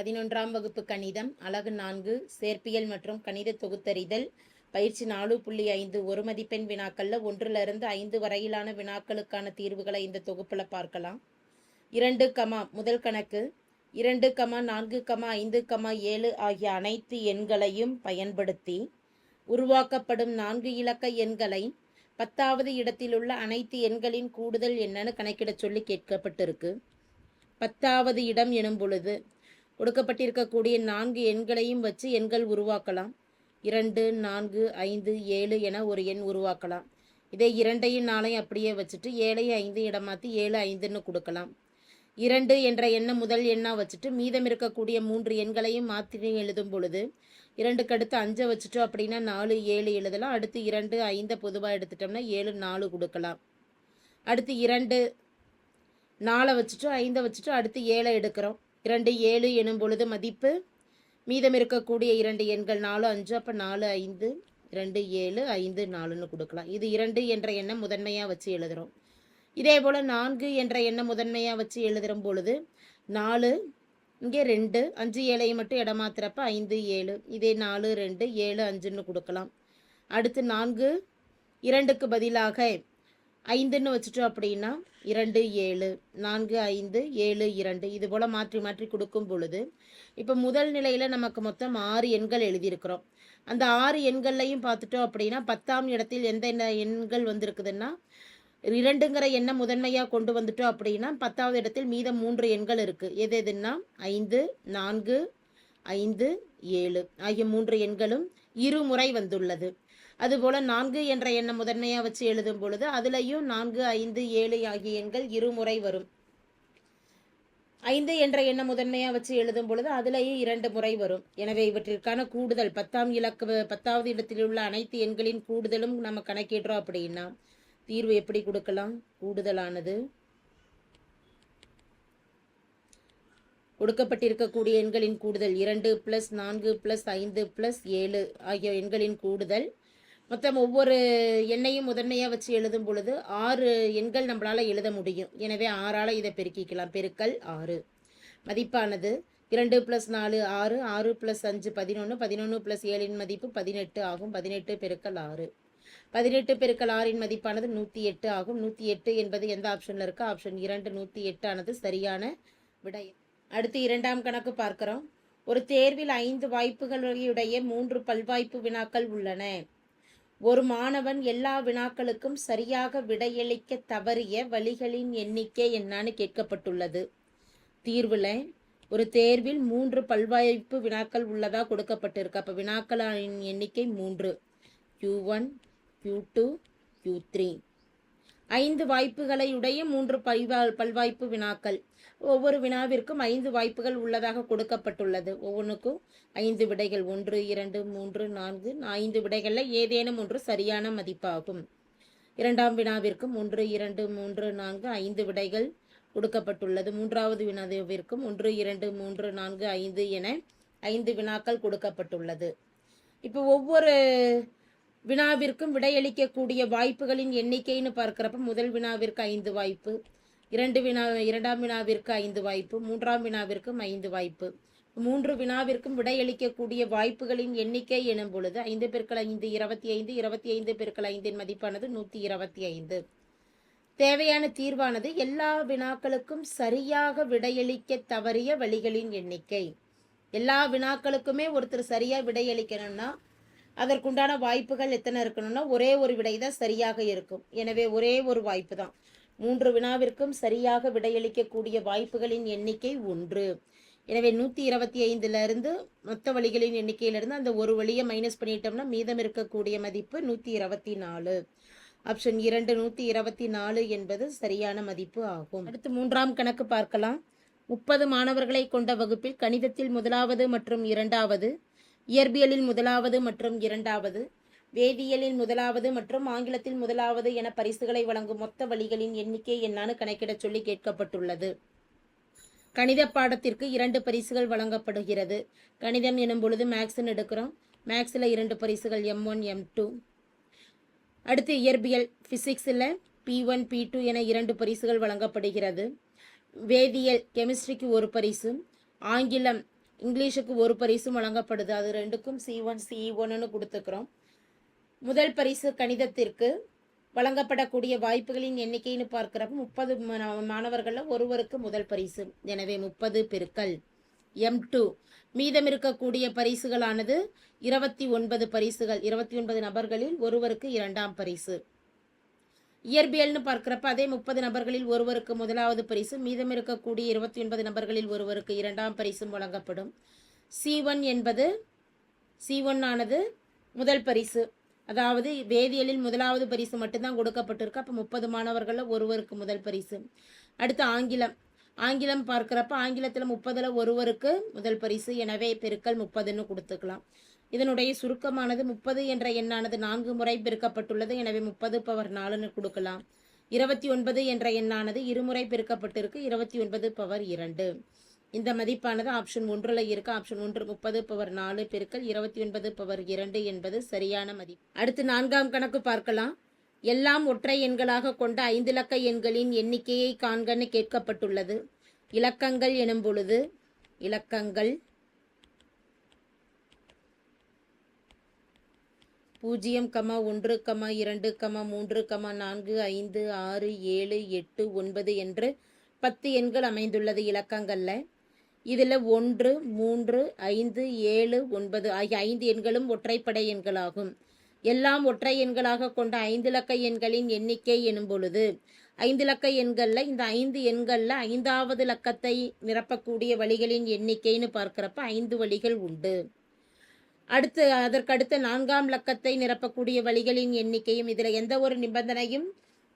பதினொன்றாம் வகுப்பு கணிதம் அலகு நான்கு சேர்ப்பியல் மற்றும் கணித தொகுத்தறிதல் பயிற்சி நாலு புள்ளி ஐந்து ஒரு மதிப்பெண் வினாக்கள்ல ஒன்றிலிருந்து ஐந்து வரையிலான வினாக்களுக்கான தீர்வுகளை இந்த தொகுப்புல பார்க்கலாம். இரண்டு கமா முதல் கணக்கு. இரண்டு கமா நான்கு கமா ஐந்து கமா ஏழு ஆகிய அனைத்து எண்களையும் பயன்படுத்தி உருவாக்கப்படும் நான்கு இலக்க எண்களை பத்தாவது இடத்திலுள்ள அனைத்து எண்களின் கூடுதல் என்னன்னு கணக்கிடச் சொல்லி கேட்கப்பட்டிருக்கு. பத்தாவது இடம் எனும் பொழுது கொடுக்கப்பட்டிருக்கக்கூடிய நான்கு எண்களையும் வச்சு எண்கள் உருவாக்கலாம். இரண்டு நான்கு ஐந்து ஏழு என ஒரு எண் உருவாக்கலாம். இதே இரண்டையும் நாளையும் அப்படியே வச்சுட்டு ஏழையும் ஐந்து இடம் மாற்றி ஏழு ஐந்துன்னு கொடுக்கலாம். இரண்டு என்ற எண்ணை முதல் எண்ணாக வச்சுட்டு மீதம் இருக்கக்கூடிய மூன்று எண்களையும் மாற்றி எழுதும் பொழுது இரண்டுக்கு அடுத்து அஞ்சை வச்சுட்டோம் அப்படின்னா நாலு ஏழு எழுதலாம். அடுத்து இரண்டு ஐந்தை பொதுவாக எடுத்துட்டோம்னா ஏழு நாலு கொடுக்கலாம். அடுத்து இரண்டு நாலை வச்சுட்டோம் ஐந்தை வச்சுட்டோம் அடுத்து ஏழை எடுக்கிறோம். இரண்டு ஏழு எனும் பொழுது மதிப்பு. மீதம் இருக்கக்கூடிய இரண்டு எண்கள் நாலு அஞ்சு அப்போ நாலு ஐந்து ரெண்டு ஏழு ஐந்து நாலுன்னு கொடுக்கலாம். இது இரண்டு என்ற எண்ணம் முதன்மையாக வச்சு எழுதுகிறோம் இதே போல் நான்கு என்ற எண்ணம் முதன்மையாக வச்சு எழுதுகிற பொழுது நாலு இங்கே ரெண்டு அஞ்சு ஏழையை மட்டும் இடமாத்துறப்ப ஐந்து ஏழு. இதே நாலு ரெண்டு ஏழு அஞ்சுன்னு கொடுக்கலாம். அடுத்து நான்கு இரண்டுக்கு பதிலாக ஐந்துன்னு வச்சுட்டோம் அப்படின்னா இரண்டு ஏழு. நான்கு ஐந்து ஏழு இரண்டு. இது போல் மாற்றி மாற்றி கொடுக்கும் பொழுது இப்போ முதல் நிலையில் நமக்கு மொத்தம் ஆறு எண்கள் எழுதியிருக்கிறோம். அந்த ஆறு எண்கள்லையும் பார்த்துட்டோம் அப்படின்னா பத்தாம் இடத்தில் எந்த எண்கள் வந்திருக்குதுன்னா இரண்டுங்கிற எண்ணை முதன்மையாக கொண்டு வந்துட்டோம் அப்படின்னா பத்தாவது இடத்தில் மீதம் மூன்று எண்கள் இருக்குது எது எதுன்னா ஐந்து நான்கு ஐந்து ஏழு. ஆகிய மூன்று எண்களும் இருமுறை வந்துள்ளது. அதுபோல் நான்கு என்ற எண்ணை முதன்மையாக வச்சு எழுதும் பொழுது அதுலேயும் நான்கு ஐந்து ஏழு ஆகிய எண்கள் இருமுறை வரும். ஐந்து என்ற எண்ணை முதன்மையாக வச்சு எழுதும் பொழுது அதுலேயும் இரண்டு முறை வரும். எனவே இவற்றிற்கான கூடுதல் பத்தாம் இலக்கு பத்தாவது இடத்தில் உள்ள அனைத்து எண்களின் கூடுதலும் நம்ம கணக்கிடுறோம் அப்படின்னா தீர்வு எப்படி கொடுக்கலாம்? கூடுதலானது. கொடுக்கப்பட்டிருக்கக்கூடிய எண்களின் கூடுதல் இரண்டு ப்ளஸ் நான்கு ப்ளஸ் ஐந்து ப்ளஸ் ஏழு ஆகிய எண்களின் கூடுதல் மொத்தம் ஒவ்வொரு எண்ணையும் முதன்மையாக வச்சு எழுதும் பொழுது ஆறு எண்கள் நம்மளால் எழுத முடியும். எனவே ஆறால் இதை பெருக்கிக்கலாம். பெருக்கல் ஆறு. மதிப்பானது இரண்டு ப்ளஸ் நாலு ஆறு ஆறு ப்ளஸ் அஞ்சு பதினொன்று பதினொன்று ப்ளஸ் ஏழின் மதிப்பு பதினெட்டு ஆகும். பதினெட்டு பெருக்கல் ஆறு. பதினெட்டு பெருக்கல் ஆறின் மதிப்பானது நூற்றி எட்டு ஆகும். நூற்றி எட்டு என்பது எந்த ஆப்ஷனில் இருக்கோ? ஆப்ஷன் இரண்டு நூற்றி எட்டானது சரியான விடை. அடுத்து இரண்டாம் கணக்கு பார்க்குறோம். ஒரு தேர்வில் ஐந்து வாய்ப்புகளுடைய மூன்று பல்வாய்ப்பு வினாக்கள் உள்ளன. ஒரு மாணவன் எல்லா வினாக்களுக்கும் சரியாக விடையளிக்க தவறிய வழிகளின் எண்ணிக்கை என்னன்னு கேட்கப்பட்டுள்ளது. தீர்வில் ஒரு தேர்வில் மூன்று பல்வாய்ப்பு வினாக்கள் உள்ளதாக கொடுக்கப்பட்டிருக்கு. அப்போ வினாக்களின் எண்ணிக்கை மூன்று. Q one Q two Q three ஐந்து வாய்ப்புகளை உடைய மூன்று பல்வா பல்வாய்ப்பு வினாக்கள். ஒவ்வொரு வினாவிற்கும் ஐந்து வாய்ப்புகள் உள்ளதாக கொடுக்கப்பட்டுள்ளது. ஒவ்வொன்றுக்கும் ஐந்து விடைகள். ஒன்று இரண்டு மூன்று நான்கு. ஐந்து விடைகளில் ஏதேனும் ஒன்று சரியான மதிப்பாகும். இரண்டாம் வினாவிற்கும் ஒன்று இரண்டு மூன்று நான்கு ஐந்து விடைகள் கொடுக்கப்பட்டுள்ளது. மூன்றாவது வினாவிற்கும் ஒன்று இரண்டு மூன்று நான்கு ஐந்து என ஐந்து வினாக்கள் கொடுக்கப்பட்டுள்ளது. இப்போ ஒவ்வொரு வினாவிற்கும் விடையளிக்கக்கூடிய வாய்ப்புகளின் எண்ணிக்கைன்னு பார்க்குறப்ப முதல் வினாவிற்கு ஐந்து வாய்ப்பு இரண்டு வினா இரண்டாம் வினாவிற்கு ஐந்து வாய்ப்பு மூன்றாம் வினாவிற்கும் ஐந்து வாய்ப்பு. மூன்று வினாவிற்கும் விடையளிக்கக்கூடிய வாய்ப்புகளின் எண்ணிக்கை எனும் பொழுது ஐந்து பெருக்கள் ஐந்து இருபத்தி ஐந்து இருபத்தி ஐந்து பெருக்கள் ஐந்தின் மதிப்பானது நூற்றி இருபத்தி ஐந்து. தேவையான தீர்வானது எல்லா வினாக்களுக்கும் சரியாக விடையளிக்க தவறிய வழிகளின் எண்ணிக்கை. எல்லா வினாக்களுக்குமே ஒருத்தர் சரியாக விடையளிக்கணும்னா அதற்குண்டான வாய்ப்புகள் எத்தனை இருக்கணும்னா ஒரே ஒரு விடை தான் சரியாக இருக்கும். எனவே ஒரே ஒரு வாய்ப்பு தான். மூன்று வினாவிற்கும் சரியாக விடையளிக்கக்கூடிய வாய்ப்புகளின் எண்ணிக்கை ஒன்று. எனவே நூற்றி இருபத்தி ஐந்துலேருந்து மொத்த வழிகளின் எண்ணிக்கையிலிருந்து அந்த ஒரு வழியை மைனஸ் பண்ணிட்டோம்னா மீதம் இருக்கக்கூடிய மதிப்பு நூற்றி இருபத்தி நாலு. ஆப்ஷன் இரண்டு நூற்றி இருபத்தி நாலு என்பது சரியான மதிப்பு ஆகும். அடுத்து மூன்றாம் கணக்கு பார்க்கலாம். முப்பது மாணவர்களை கொண்ட வகுப்பில் கணிதத்தில் முதலாவது மற்றும் இரண்டாவது இயற்பியலில் முதலாவது மற்றும் இரண்டாவது வேதியியலில் முதலாவது மற்றும் ஆங்கிலத்தில் முதலாவது என பரிசுகளை வழங்கும் மொத்த வழிகளின் எண்ணிக்கை என்னான்னு கணக்கிடச் சொல்லி கேட்கப்பட்டுள்ளது. கணித பாடத்திற்கு இரண்டு பரிசுகள் வழங்கப்படுகிறது. கணிதம் எனும் பொழுது மேக்ஸ்ன்னு எடுக்கிறோம். மேக்ஸில் இரண்டு பரிசுகள் எம் ஒன் எம் டூ அடுத்து இயற்பியல் ஃபிசிக்ஸில் பி ஒன் பி டூ என இரண்டு பரிசுகள் வழங்கப்படுகிறது. வேதியியல் கெமிஸ்ட்ரிக்கு ஒரு பரிசும் ஆங்கிலம் இங்கிலீஷுக்கு ஒரு பரிசும் வழங்கப்படுது. அது ரெண்டுக்கும் சி ஒன் சி ஒன்னு கொடுத்துக்கிறோம். முதல் பரிசு கணிதத்திற்கு வழங்கப்படக்கூடிய வாய்ப்புகளின் எண்ணிக்கைன்னு பார்க்குறப்ப முப்பது மாணவர்களில் ஒருவருக்கு முதல் பரிசு. எனவே முப்பது பெருக்கல் எம் டூ மீதம் இருக்கக்கூடிய பரிசுகளானது இருபத்தி ஒன்பது பரிசுகள். இருபத்தி ஒன்பது நபர்களில் ஒருவருக்கு இரண்டாம் பரிசு. இயற்பியல்னு பார்க்குறப்ப அதே முப்பது நபர்களில் ஒருவருக்கு முதலாவது பரிசு மீதம் இருக்கக்கூடிய இருபத்தி ஒன்பது நபர்களில் ஒருவருக்கு இரண்டாம் பரிசும் வழங்கப்படும். சி ஒன் என்பது சி ஒன் ஆனது முதல் பரிசு. அதாவது வேதியியலில் முதலாவது பரிசு மட்டும்தான் கொடுக்கப்பட்டிருக்கு அப்போ முப்பது மாணவர்களில் ஒருவருக்கு முதல் பரிசு. அடுத்து ஆங்கிலம். ஆங்கிலம் பார்க்குறப்ப ஆங்கிலத்தில் முப்பதில் ஒருவருக்கு முதல் பரிசு எனவே பெருக்கல் முப்பதுன்னு கொடுத்துக்கலாம். இதனுடைய சுருக்கமானது முப்பது என்ற எண்ணானது நான்கு முறை பெருக்கப்பட்டுள்ளது. எனவே முப்பது பவர் நாலுன்னு கொடுக்கலாம். இருபத்தி ஒன்பது என்ற எண்ணானது இருமுறை பெருக்கப்பட்டிருக்கு. இருபத்தி ஒன்பது பவர் இரண்டு. இந்த மதிப்பானது ஆப்ஷன் ஒன்றில் இருக்கு. ஆப்ஷன் ஒன்று முப்பது பவர் நாலு பெருக்கல் இருபத்தி ஒன்பது பவர் இரண்டு என்பது சரியான மதிப்பு. அடுத்து நான்காம் கணக்கு பார்க்கலாம். எல்லாம் ஒற்றை எண்களாக கொண்ட ஐந்து இலக்க எண்களின் எண்ணிக்கையை காண்கன்னு கேட்கப்பட்டுள்ளது. இலக்கங்கள் எனும் பொழுது இலக்கங்கள் பூஜ்ஜியம் கமா ஒன்று கமா இரண்டு கமா மூன்று கமா நான்கு ஐந்து ஆறு ஏழு எட்டு ஒன்பது என்று பத்து எண்கள் அமைந்துள்ளது இலக்கங்களில். இதில் ஒன்று மூன்று ஐந்து ஏழு ஒன்பது ஆகிய ஐந்து எண்களும் ஒற்றைப்படை எண்களாகும். எல்லாம் ஒற்றை எண்களாக கொண்ட ஐந்து இலக்க எண்களின் எண்ணிக்கை எனும் பொழுது ஐந்து இலக்க எண்களில் இந்த ஐந்து எண்களில் ஐந்தாவது இலக்கத்தை நிரப்பக்கூடிய வழிகளின் எண்ணிக்கைன்னு பார்க்குறப்ப ஐந்து வழிகள் உண்டு. அடுத்து அதற்கடுத்த நான்காம் இலக்கத்தை நிரப்பக்கூடிய வழிகளின் எண்ணிக்கையும் இதில் எந்த ஒரு நிபந்தனையும்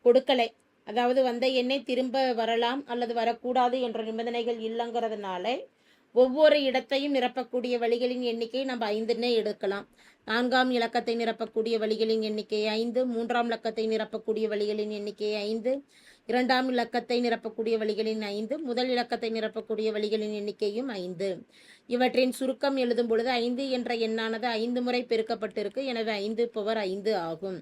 கொடுக்கலை. அதாவது வந்த எண்ணை திரும்ப வரலாம் அல்லது வரக்கூடாது என்ற நிபந்தனைகள் இல்லைங்கிறதுனால ஒவ்வொரு இடத்தையும் நிரப்பக்கூடிய வழிகளின் எண்ணிக்கை நம்ம ஐந்துன்னே எடுக்கலாம். நான்காம் இலக்கத்தை நிரப்பக்கூடிய வழிகளின் எண்ணிக்கை ஐந்து மூன்றாம் இலக்கத்தை நிரப்பக்கூடிய வழிகளின் எண்ணிக்கை ஐந்து இரண்டாம் இலக்கத்தை நிரப்பக்கூடிய வழிகளின் ஐந்து முதல் இலக்கத்தை நிரப்பக்கூடிய வழிகளின் எண்ணிக்கையும் ஐந்து. இவற்றின் சுருக்கம் எழுதும் பொழுது ஐந்து என்ற எண்ணானது ஐந்து முறை பெருக்கப்பட்டிருக்கு. எனவே ஐந்து பவர் ஐந்து ஆகும்.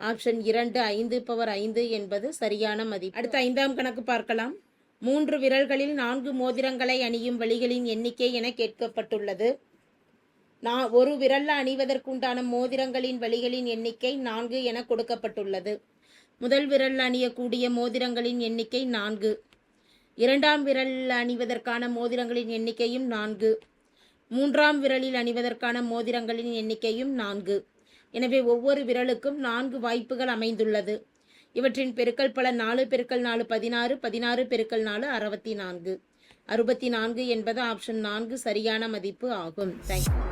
ஆப்ஷன் இரண்டு ஐந்து பவர் ஐந்து என்பது சரியான மதிப்பு. அடுத்த ஐந்தாம் கணக்கு பார்க்கலாம். மூன்று விரல்களில் நான்கு மோதிரங்களை அணியும் வழிகளின் எண்ணிக்கை என கேட்கப்பட்டுள்ளது. நான் ஒரு விரல்ல அணிவதற்குண்டான மோதிரங்களின் வழிகளின் எண்ணிக்கை நான்கு என கொடுக்கப்பட்டுள்ளது. முதல் விரல் அணியக்கூடிய மோதிரங்களின் எண்ணிக்கை நான்கு. இரண்டாம் விரல் அணிவதற்கான மோதிரங்களின் எண்ணிக்கையும் நான்கு. மூன்றாம் விரலில் அணிவதற்கான மோதிரங்களின் எண்ணிக்கையும் நான்கு. எனவே ஒவ்வொரு விரலுக்கும் நான்கு வாய்ப்புகள் அமைந்துள்ளது. இவற்றின் பெருக்கல் பல நாலு பெருக்கல் நாலு பதினாறு பதினாறு பெருக்கல் நாலு அறுபத்தி நான்கு. அறுபத்தி நான்கு என்பது ஆப்ஷன் நான்கு சரியான மதிப்பு ஆகும். தேங்க்யூ